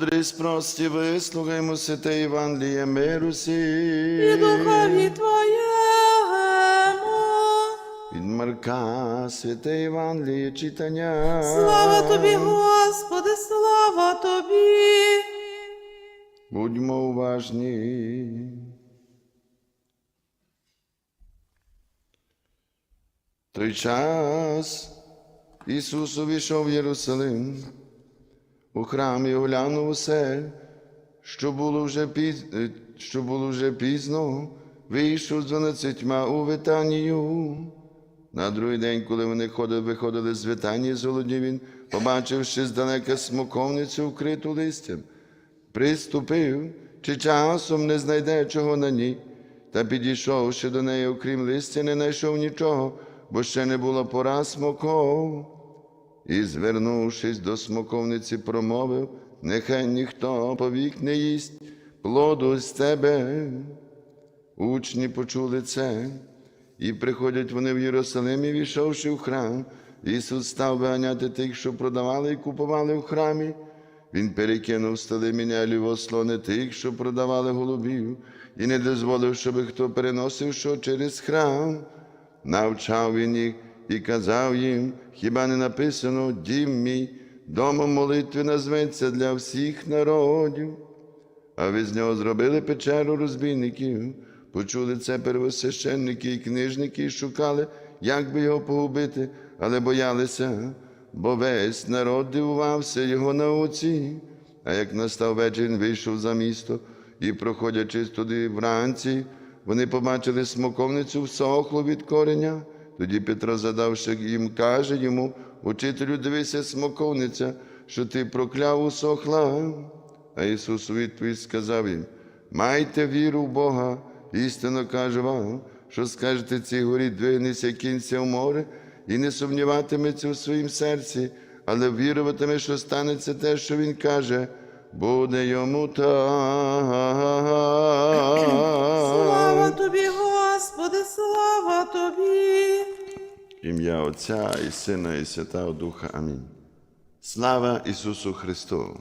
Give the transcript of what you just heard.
Мудрість прості, вислухаймо святе Євангеліє миру сі. і духові Твоєму. Від Марка, святе Євангеліє читання. Слава Тобі, Господи, слава Тобі. Будьмо уважні. Той час Ісус увійшов в Єрусалим, у храм і оглянув усе, що було вже пізно, що було вже пізно, вийшов з дванадцятьма у Витанію. На другий день, коли вони ходили, виходили з Витанії, золоді він, побачивши здалека смоковницю, вкриту листям, приступив, чи часом не знайде чого на ній, та підійшовши до неї, окрім листя, не знайшов нічого, бо ще не було пора смоков. І, звернувшись до смоковниці, промовив, нехай ніхто повік не їсть плоду з тебе. Учні почули це, і приходять вони в Єрусалим, і війшовши в храм, Ісус став виганяти тих, що продавали і купували в храмі. Він перекинув столи мінялі в ослони тих, що продавали голубів, і не дозволив, щоб хто переносив що через храм. Навчав він їх і казав їм, хіба не написано дім мій, домом молитви назветься для всіх народів. А ви з нього зробили печеру розбійників. Почули це первосвященники і книжники і шукали, як би його погубити, але боялися, бо весь народ дивувався його науці. А як настав вечір, він вийшов за місто і, проходячи туди вранці, вони побачили смоковницю всохлу від кореня. Тоді Петро, задавши їм, каже йому, учителю, дивися, смоковниця, що ти прокляв усохла. А Ісус відповідь сказав їм: Майте віру в Бога, істинно кажу вам, що скажете цій горі, двигнися кінця в море, і не сумніватиметься у своїм серці, але віруватиме, що станеться те, що Він каже, буде йому так. Тобі, Господи, слава Тобі. Ім'я Отця і Сина, і Святого Духа. Амінь. Слава Ісусу Христу!